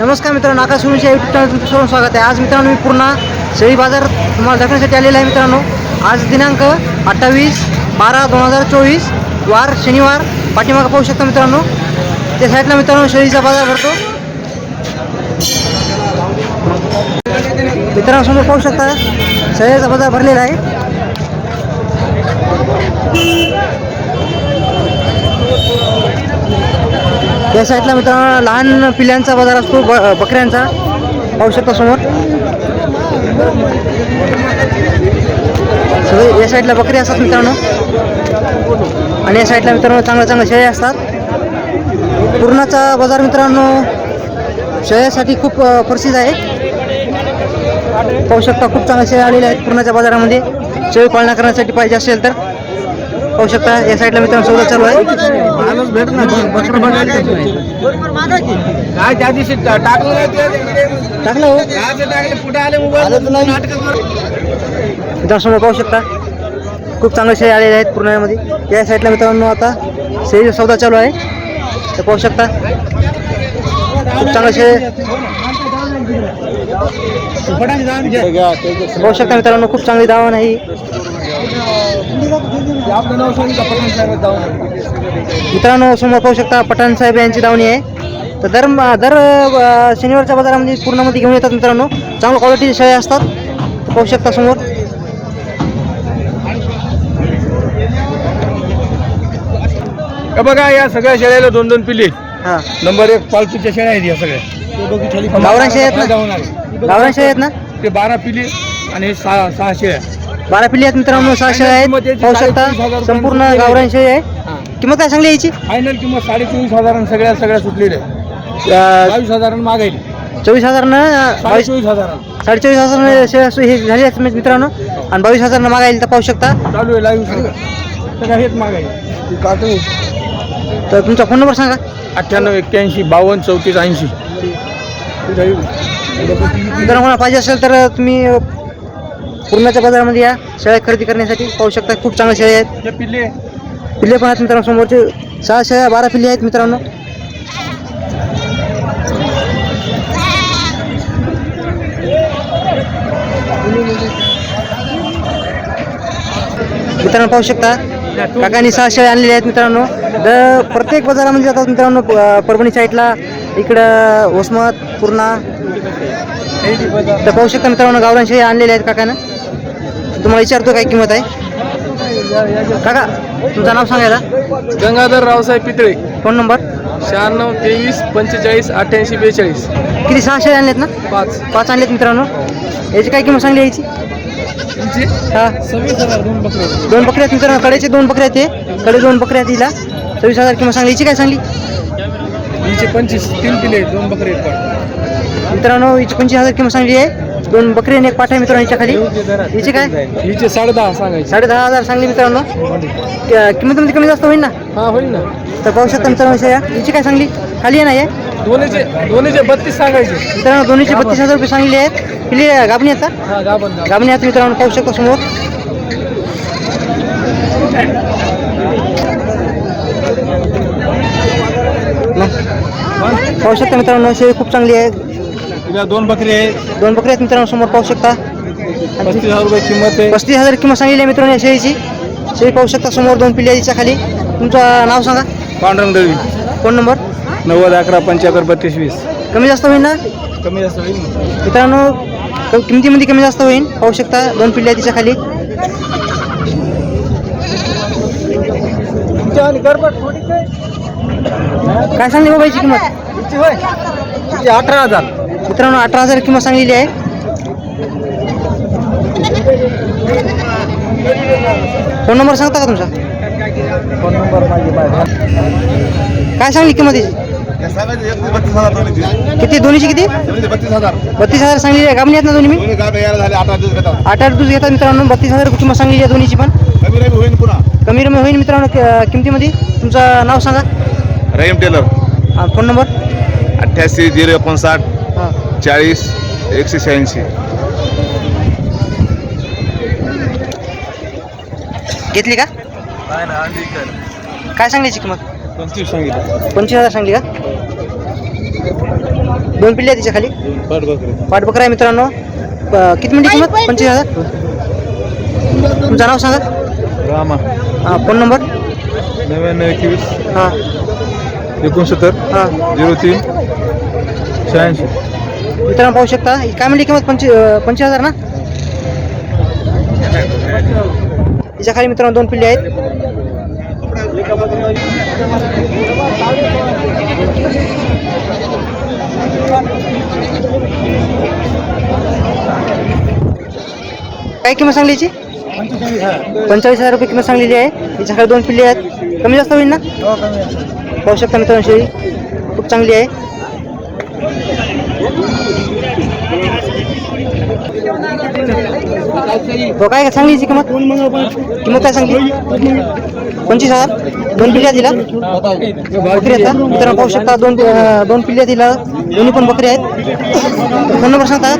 नमस्कार मित्रांनो आकाश सुनीच्या YouTube channel तुमचं स्वागत आहे. आज मित्रांनो मी पूर्ण शेळी बाजार तुम्हाला दाखवण्यासाठी आलेला आहे मित्रांनो. आज दिनांक अठ्ठावीस बारा दोन हजार चोवीस वार शनिवार पाठीमागं पाहू शकता मित्रांनो. त्या साईडला मित्रांनो शेळीचा बाजार भरतो. मित्रांनो समोर पाहू शकता शेळीचा बाजार भरलेला आहे. या साईडला मित्रांनो लहान पिल्यांचा बाजार असतो ब बकऱ्यांचा. पाहू शकता समोर. सगळे या साईडला बकरी असतात मित्रांनो. आणि या साईडला मित्रांनो चांगल्या चांगल्या शेळ्या असतात. पूर्णाचा बाजार मित्रांनो शेळ्यासाठी खूप प्रसिद्ध आहे. पाहू शकता खूप चांगल्या शेळ्या आलेल्या आहेत पूर्णाच्या बाजारामध्ये. शेळी पालना करण्यासाठी पाहिजे असेल तर. पाहू शकता या साईडला मित्रांनो सौदा चालू आहे भेट ना. काय त्या दिवशी टाकलं ते टाकलं। हो ते मित्रांसमोर पाहू शकता। खूप चांगले शेळी आलेले आहेत पूर्णामध्ये या साईडला मित्रांनो आता शेळीचा सौदा चालू आहे. तर पाहू शकता. खूप चांगले शेळी पाहू शकता मित्रांनो खूप चांगली दावण आहे मित्रांनो समोर पाहू शकता पठाण साहेब यांची दावणी आहे. तर दर दर शनिवारच्या बाजारामध्ये पूर्णामध्ये घेऊन येतात मित्रांनो. चांगल्या क्वालिटीचे शेळ्या असतात. पाहू शकता समोर. हे बघा या सगळ्या शेळ्याला दोन दोन पिल्ली हां. नंबर एक पालतूच्या शेळ्या आहेत या सगळ्या. गावरान शेळ्या आहेत ना? गावरान शेळ्या आहेत. ना? ते बारा पिल्ली आणि सहा सहा शेळ्या. बारा पिल्ली आहेत मित्रांनो सहा शेळ्या आहेत. पाहू शकता संपूर्ण गावरान शेळी आहे. किंमत काय सांगली याची फायनल किंमत साडे चोवीस हजारांनी सगळ्या सगळ्या सुटलेल्या अ, बावीस हजारांनी मागायली चोवीस हजार ना बावीस चोवीस हजारांना. साडेचोवीस हजार हे झाली आहेत मित्रांनो. आणि बावीस हजार मागायला तर पाहू शकता. चालू आहे लाईव्ह सगळं. हेच मागायली तर तुमचा फोन नंबर सांगा. अठ्ठ्याण्णव एक्क्याऐंशी बावन्न चौतीस ऐंशी. जर कोणाला पाहिजे असेल तर तुम्ही पूर्णाच्या बाजारामध्ये या शेळ्या खरेदी करण्यासाठी पाहू शकता खूप चांगल्या शेळ्या आहेत. पिल्ले. पिल्ले पण आहेत मित्रांनो समोरचे सहा शेळ्या बारा पिल्ले आहेत मित्रांनो. मित्रांनो पाहू शकता काकांनी सहा शेळ्या आणलेल्या आहेत मित्रांनो. दर प्रत्येक बाजारामध्ये जातात मित्रांनो परभणी साईडला इकडं वसमत पूर्णा. तर पाहू शकता मित्रांनो गावरान शेळ्या आणलेल्या आहेत काकानं. तुम्हाला विचारतो काय किंमत आहे? काका तुमचं नाव सांगायला गंगाधर रावसाहेब पितळे. Phone number? शहाण्णव तेवीस पंचेचाळीस अठ्ठ्याऐंशी बेचाळीस. किती सहाशे आणलेत ना? पाच. पाच आणलेत मित्रांनो. याची काय किंमत सांगली याची? तुमचे हा. सव्वीस दोन बकरे दोन बकऱ्या आहेत मित्रांनो. कडेचे दोन बकऱ्या आहेत ते कडे दोन बकऱ्या आहेत तिला चोवीस हजार किंमत सांगली. याची काय सांगली? हिचे पंचवीस तीन पिले दोन बकरे. मित्रांनो हिची पंचवीस हजार किंमत सांगली आहे. दोन बकरी आणि एक पाठ मित्रांनो हिच्या खाली हिची काय? हिचे साडे दहा सांगायचे. साडे दहा हजार सांगली मित्रांनो. कि- किंमतीमध्ये कमी जास्त होईल ना? हा होईल ना. तर पाहू शकता मित्रांनो शेळ्या हिची काय सांगली? खाली आहे ना हे दोन्हीचे दोन्हीचे बत्तीस सांगायचे. मित्रांनो दोन्हीचे बत्तीस हजार रुपये सांगले आहेत. पिली गाबणी गाबन गाबणी आहेत मित्रांनो पाहू शकता समोर. पाहू शकता मित्रांनो शेळी खूप चांगली आहे. तिला दोन बकरी आहेत दोन बकरी आहेत मित्रांनो समोर पाहू शकता. पस्तीस हजार रुपये किंमत आहे. पस्तीस हजार किंमत सांगलेली आहे मित्रांनो या शेळीची. शेळी पाहू शकता समोर दोन पिल्ल्या याच्या खाली. तुमचं नाव सांगा. पांढरंग दळवी. Phone number. नव्वद अकरा पंच्याहत्तर बत्तीस वीस. कमी जास्त होईल ना? कमी जास्त होईल मित्रांनो क- किमतीमध्ये कमी जास्त होईल. पाहू शकता दोन पिल्ल्या तिच्या खाली. काय सांगली बाबाची किंमत? अठरा हजार. मित्रांनो अठरा हजार किंमत सांगलेली आहे. फोन नंबर सांगता का तुमचा? फोन नंबर काय सांगली किंमत किती? दोन्हीची किती? बत्तीस हजार बत्तीस हजार सांगलेली आहे. गाबणी आहेत ना दोन्ही? मी आठ आठ दिवस घेतात. मित्रांनो. बत्तीस हजार किंमत सांगलेली आहे दोन्हीची पण. कमी रमी होईल पुन्हा. कमी रमी होईल मित्रांनो किमतीमध्ये? तुमचं नाव सांगा. रहीम टेलर. Phone number? अठ्ठ्याऐंशी झिरो एकोणसाठ चाळीस एकशे शहाऐंशी. घेतली का? काय सांगण्याची किंमत पंचवीस सांगितलं. पंचवीस हजार सांगली का? दोन पिल्ले आहेत तिच्या खाली? पाठ बकरे. पाठबकरा आहे मित्रांनो. प- किती मिनिट किंमत पंचवीस हजार? तुमचं नाव सांगा. रामा. हां फोन नंबर? नव्याण्णव एकवीस. हां. एकोणसत्तर. हां. झिरो तीन. शहाऐंशी. मित्रांनो पाहू शकता. ही काय म्हणली किंमत? पंचवीस पंचवीस हजार ना? तिच्या खाली मित्रांनो दोन पिल्ले आहेत. काय किंमत सांगली याची पंचेचाळीस हजार रुपये किंमत सांगलेली आहे. हिच्याकडे दोन पिल्ले आहेत. कमी जास्त होईल ना? पाहू शकता मित्रांनो शेळी. खूप चांगली आहे. तो काय सांगली हिची किंमत? किंमत काय सांगली? पंचवीस हज़ार दोन पिल्ल्या दिला बकरी आहेत मित्रांनो पाहू शकता दोन दोन पिल्ल्या दिला दोन्ही पण बकरी आहेत. फ़ोन नंबर सांगता?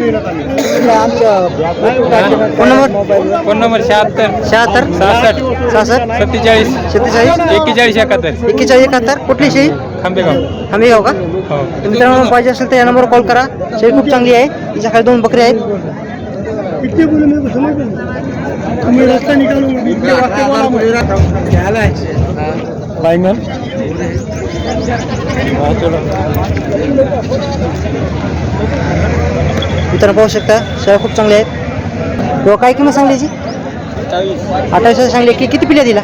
Phone number? फ़ोन नंबर शहात्तर. शहात्तर? सहासष्ट. सहासष्ट? सत्तेचाळीस. सत्तेचाळीस? एक्केचाळीस एकाहत्तर. एक्केचाळीस एकाहत्तर. कुठली शेळी? खांबेगाव. आंबेगाव का? तर मित्रांनो पाहिजे असेल तर या नंबरवर कॉल करा. शेळी खूप चांगली आहे. तिच्याकडे दोन बकरी आहेत. फायनल मित्रांनो पाहू शकता शेळ्या खूप चांगल्या आहेत. तो काय किंमत सांगली याची अठ्ठावीस हजार सांगली. की किती पिल्ल्या दिला?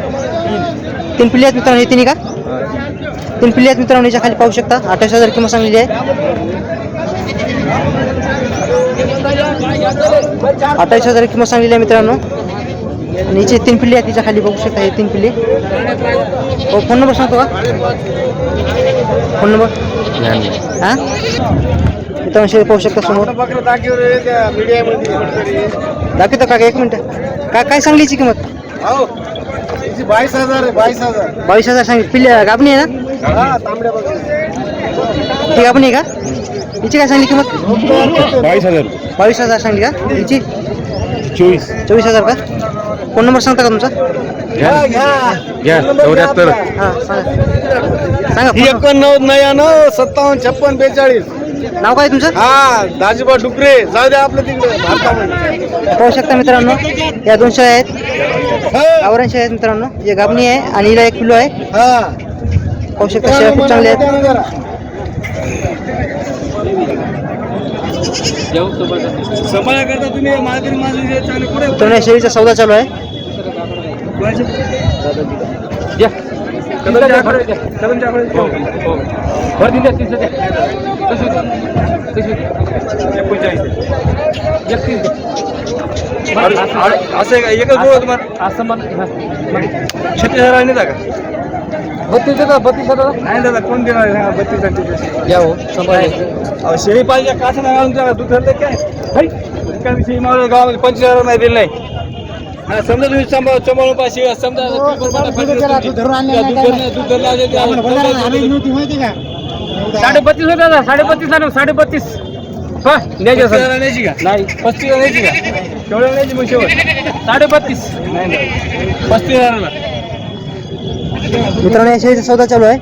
तीन पिल्ले आहेत मित्रांनो हे तिन्ही का? तीन पिल्ले आहेत मित्रांनो याच्या खाली पाहू शकता. अठ्ठावीस हजार किंमत सांगलेली आहे. अठ्ठावीस हजार किंमत सांगलेली आहे मित्रांनो. आणि हिचे तीन पिल्ले आहेत तिच्या खाली बघू शकता हे तीन पिल्ले. हो फोन नंबर सांगतो का? Phone number? हां? मित्रांनो शेळी पाहू शकता समोर. दाखवतो का एक मिनिट. काय काय सांगली हिची किंमत? बावीस हजार आहे बावीस हजार. बावीस हजार सांगितली. पिल्ले गाबणी आहे ना? हा ती आहे का? हिची काय सांगली किंमत? बावीस हजार. बावीस हजार सांगली का? हिची चोवीस. चोवीस हजार का? फोन नंबर सांगता का तुमचा? घ्या. चौऱ्याहत्तर. हां सांगा. एकोणनव्वद नव्याण्णव सत्तावन्न छप्पन बेचाळीस. नाव काय तुमचं? हा दाजीबा डुकरे. जाऊ द्या आपलं तिकडे भारतामध्ये. पाहू शकता मित्रांनो या दोन शेळ्या आहेत. गावरान शेळ्या आहेत मित्रांनो. हे गाबणी आहे आणि हिला एक पिल्लो आहे. हा. पाहू शकता खूप चांगल्या आहेत. करता तुम्ही माझी माझी चांगले पुढे या शेळीचा सौदा चालू आहे. असं का? एकच बोल तुम्हाला? असं छत्तीस हजार नाही का बत्तीस का? बत्तीस हजार नाही दादा कोण देणार आहे? बत्तीस आणि या हो अहो, शेळी पाहिजे कसं नाही घालून तुला दूध धरलं काय? है? काय शेळी मावळ गावामध्ये पंचवीस हजार नाही दिलं नाही. हा, समजा तुम्ही सांभाळ सांभाळून पाहिजे शेळी समजा दूध धरलं, दूध धरलं असेल ते साडे बत्तीस होता दादा साडे बत्तीस ना साडे बत्तीस. हा न्यायचे पस्तीस सर हजार का? नाही पस्तीस हजार न्यायची का केवढं न्यायची मग शेवट. साडे बत्तीस. नाही नाही. पस्तीस हजाराला मित्रांनो या शेळीचा सौदा चालू आहे.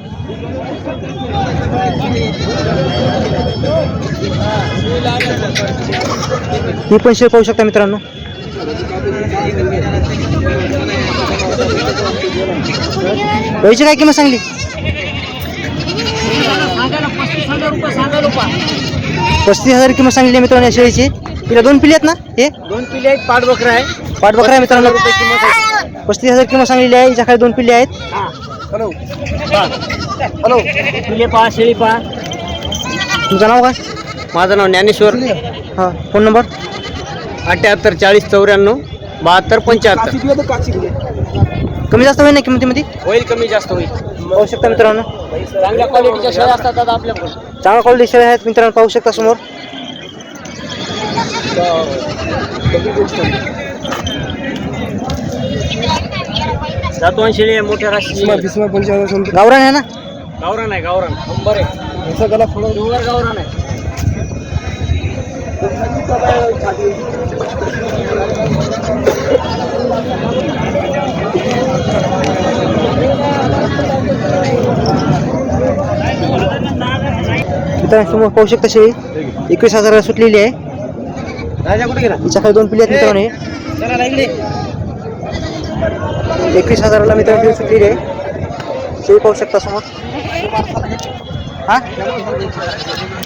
ही पण शेळ पाहू शकता मित्रांनो. पैसे काय किंमत सांगली? पस्तीस हजार किंमत सांगली आहे मित्रांनो या शेळीची. तिला दोन पिल्ले आहेत ना हे? दोन पिले आहेत पाठ बकरा आहे. पाठबकरा आहे मित्रांनो. पस्तीस हजार किंमत सांगलेली आहे. हिच्याकडे दोन पिल्ले आहेत. हॅलो. हॅलो. पिले पहा शेळी पहा. तुमचं नाव काय? माझं नाव ज्ञानेश्वर. हां. Phone number? अठ्याहत्तर चाळीस चौऱ्याण्णव बहात्तर पंच्याहत्तर. कमी जास्त होईल ना किमतीमध्ये? होईल कमी जास्त होईल. पाहू शकता मित्रांनो. चांगल्या क्वालिटीच्या शेळ्या असतात दादा आपल्याकडे. चांगला क्वालिटी शेळ्या आहेत मित्रांनो पाहू शकता समोर. जातवान शेळी आहे मोठ्या राशी गावरान आहे ना? गावरान आहे गावरान. नंबर आहे. डोंगर गावरान आहे. मित्रांनो समोर पाहू शकता शेळी. एकवीस हजाराला सुटलेली आहे. राजा कुठे गेला? हिच्या खाली दोन पिल्ले आहेत मित्रांनो. हे. एकवीस हजाराला मित्रांनो शेळी सुटलेली आहे. शेळी पाहू शकता समोर. हा?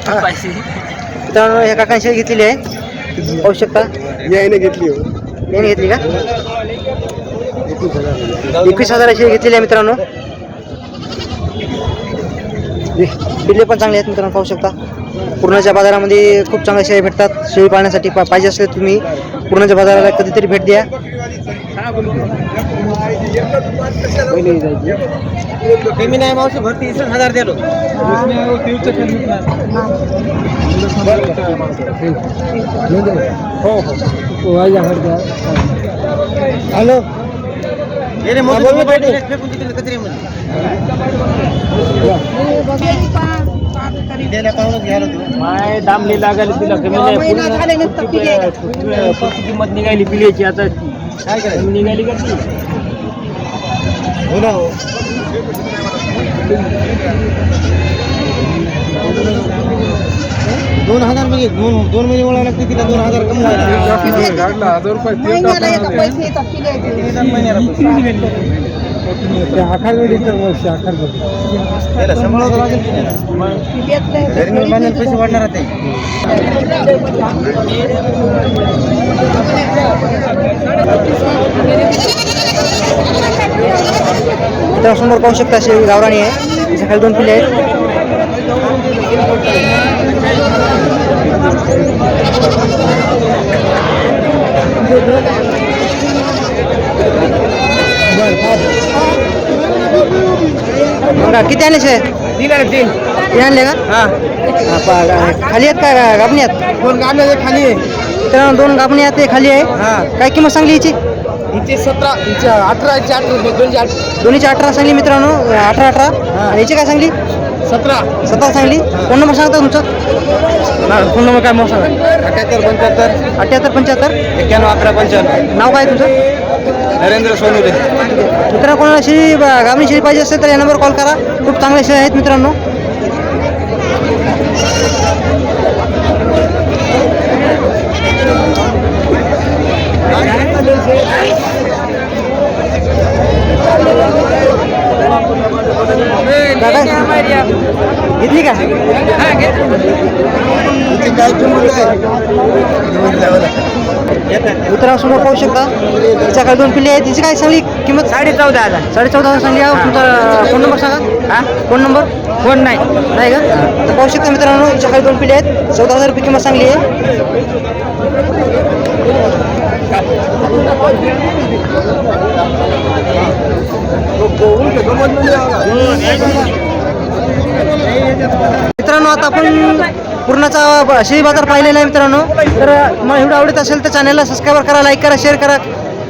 हा. मित्रांनो ह्या काकांनी शेळी घेतलेली आहे. पाहू शकता. यायने घेतली याने घेतली का? एकवीस हजाराची घेतलेली आहे मित्रांनो. पिल्ले पण चांगले आहेत मित्रांनो पाहू शकता. पूर्णाच्या बाजारामध्ये खूप चांगल्या शेळी भेटतात. शेळी पाळण्यासाठी पा- पाहिजे असेल तुम्ही पूर्णाच्या बाजाराला कधीतरी भेट द्या. कमी नाही मावशी भरती वीस हजार द्यालो हॅलो माय दामली लागायला तिला कमी नाही किंमत निघाली पिल्याची आता काय निघाली का हो ना हो दोन हजार म्हणजे दोन दोन महिने वळावं लागते तिला दोन हजार कमी महिन्याला नेऊन बांधून पैसे वाढणार ते समोर पाहू शकता शेळी गावराणी आहे तिच्या खाली दोन पिल्ले आहेत बघा, किती आणले शे तीन आहे तीन तीन आणले का हा हा, पा- खाली आहेत का गाबणी आहेत दोन गाड्या खाली आहे मित्रांनो दोन गाबणी आहेत ते खाली आहे हा काय किंमत सांगली हिची हिचे सतरा हिचे अठरा हिचे अठरा दोनशे आठ दोन्हीची अठरा सांगली मित्रांनो अठरा अठरा. आणि हिची काय सांगली? सतरा. सतरा सांगली. फोन नंबर सांगता तुमचा. फोन नंबर काय मग सांगा अठ्याहत्तर पंच्याहत्तर. अठ्याहत्तर पंच्याहत्तर. एक्क्याण्णव अकरा पंच्याण्णव. नाव काय तुमचं? नरेंद्र सोनुरे मित्रांनो कोणाला शेळी ब- गाभणी शेळी पाहिजे असेल तर या नंबरवर कॉल करा. खूप चांगल्या शेळी आहेत मित्रांनो. घेतली का काय किंमत आहे मित्रांनो समोर पाहू शकता. तिच्याकडे दोन पिल्ले आहेत. तिची काय सांगली? किंमत? साडे चौदा हजार. साडे चौदा हजार सांगली. आहे. तुमचा फोन नंबर सांगा. हा? Phone number? फोन नाही. नाही का? तर पाहू शकता मित्रांनो तिच्याकडे दोन पिल्ले आहेत. चौदा हजार रुपये किंमत सांगली आहे. मित्रांनो आता आपण पूर्णचा ब- शेळी बाजार पाहिलेला आहे मित्रांनो. तर मला व्हिडिओ आवडत असेल तर चॅनलला सबस्क्राईब करा लाईक करा शेअर करा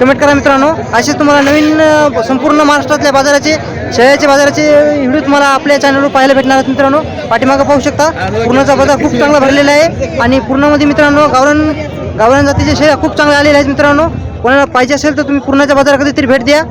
कमेंट करा मित्रांनो. असेच तुम्हाला नवीन संपूर्ण महाराष्ट्रातल्या बाजाराचे शेळ्याचे बाजाराचे व्हिडिओ तुम्हाला आपल्या चॅनलवर पाहायला भेटणार आहेत मित्रांनो. पाठीमागं पाहू शकता. पूर्णचा बाजार खूप चांगला भरलेला आहे. आणि पूर्णामध्ये मित्रांनो गावरान गावरान जातीचे शेळ्या खूप चांगल्या आलेल्या आहेत मित्रांनो. कोणाला पाहिजे असेल तर तुम्ही पूर्णाच्या बाजारात कधीतरी भेट द्या.